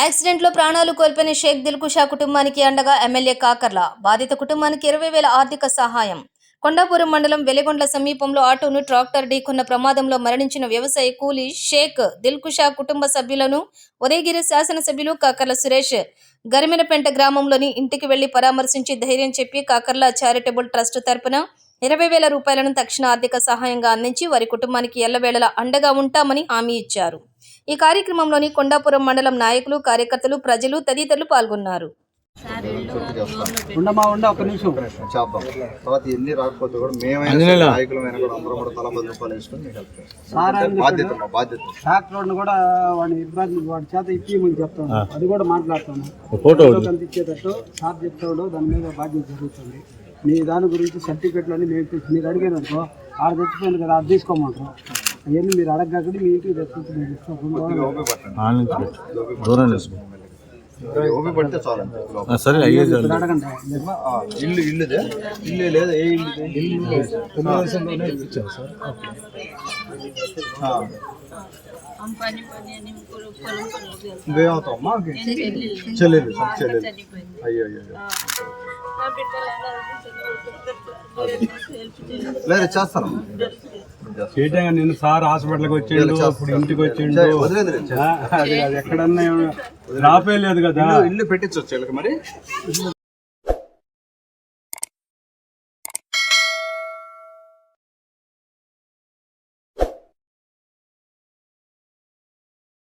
యాక్సిడెంట్లో ప్రాణాలు కోల్పోయిన షేక్ దిల్కుషా కుటుంబానికి అండగా ఎమ్మెల్యే కాకర్ల. బాధిత కుటుంబానికి ఇరవై వేల ఆర్థిక సహాయం. కొండాపురం మండలం వెలిగొండ్ల సమీపంలో ఆటోను ట్రాక్టర్ ఢీకొన్న ప్రమాదంలో మరణించిన వ్యవసాయ కూలీ షేక్ దిల్కుషా కుటుంబ సభ్యులను ఉదయగిరి శాసనసభ్యులు కాకర్ల సురేష్ గరిమెనపెంట గ్రామంలోని ఇంటికి వెళ్ళి పరామర్శించి ధైర్యం చెప్పి కాకర్ల చారిటబుల్ ట్రస్ట్ తరపున ఇరవై వేల రూపాయలను తక్షణ ఆర్థిక సహాయంగా అందించి వారి కుటుంబానికి ఎల్లవేళలా అండగా ఉంటామని హామీ ఇచ్చారు. ఈ కార్యక్రమంలోని కొండాపురం మండలం నాయకులు కార్యకర్తలు ప్రజలు తదితరులు పాల్గొన్నారు. ఉండమా ఉండ ఒక నిమిషం. చేద్దాం. తర్వాత ఎన్ని రాకపోతే కూడా మేమైనా నాయకులమైనా కూడా అందరం కూడా తల పది రూపాయలు వేసుకొని మీకు help చేస్తాం. సార్ అని బాధ్యత మా బాధ్యత. ట్రాక్టర్ కూడా వాడిని ఇబ్బంది వాడి చేత ఇప్పిమని చెప్తాను. అది కూడా మాట్లాడుతాను. ఫోటో సార్ చెప్తాడు దాని మీద బాధ్యత జరుగుతుంది. మీ దాని గురించి సర్టిఫికెట్లు అన్ని మేము మీరు అడిగారు అనుకో ఆడ తెచ్చిపోయింది కదా అది తీసుకోమంటారు. అవన్నీ మీరు అడగకుండా మీ ఇంటికి తెచ్చి మేము ఇస్తాం రెండు రోజులు ఓపి పట్టండి. ఆ నుంచి పెట్టు దూరం. ఆ, సరే అయ్యే ఇల్లు ఇల్లుదే? ఇల్లు లేదా? ఏ ఇల్లు? ఆ. నువ్వేమవుతావమ్మా చెల్లెలు చెల్లెలు. అయ్యో. లేదు చేస్తాను చేయటంగా నేను సార్ హాస్పిటల్కి వచ్చిండు ఇప్పుడు ఇంటికి వచ్చిండు. అది ఎక్కడన్నా రాపే లేదు కదా. ఇల్లు పెట్టించవచ్చు మరి?